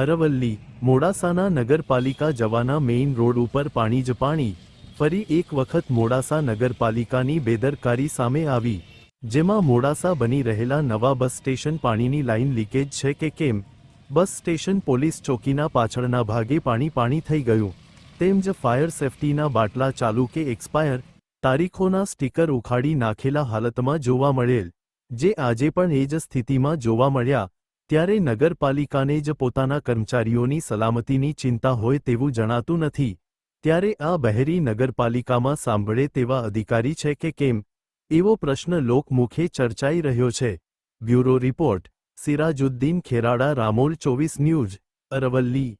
અરવલ્લી, મોડાસાના નગરપાલિકા જવાના main road ઉપર પાણી જ પાણી, ફરી એક વખત મોડાસા નગરપાલિકાની બેદરકારી સામે આવી, જેમાં મોડાસા બની રહેલા નવા બસ સ્ટેશન પાણીની લાઇન લીકેજ છે કે કેમ? બસ સ્ટેશન પોલીસ ચોકીના પાછળના ભાગે પાણી પાણી થઈ ગયું, તેમજ ફાયર સેફટીના બાટલા ચાલુ કે એક્સપાયર, તારીખોના સ્ટીકર ઉખાડી નાખેલા હાલતમાં જોવા મળેલ, જે આજે પણ એ જ સ્થિતિમાં જોવા મળ્યા ત્યારે નગરપાલિકાને જ પોતાના કર્મચારીઓની સલામતીની ચિંતા હોય તેવું જણાતું નથી. ત્યારે આ બહેરી નગરપાલિકામાં સાંભળે તેવા અધિકારી છે કે કેમ? એવો પ્રશ્ન લોકમુખે ચર્ચાઈ રહ્યો છે. બ્યુરો રિપોર્ટ, સિરાજુદ્દીન ખેરાડા, રામોલ ચોવીસ ન્યૂઝ, અરવલ્લી.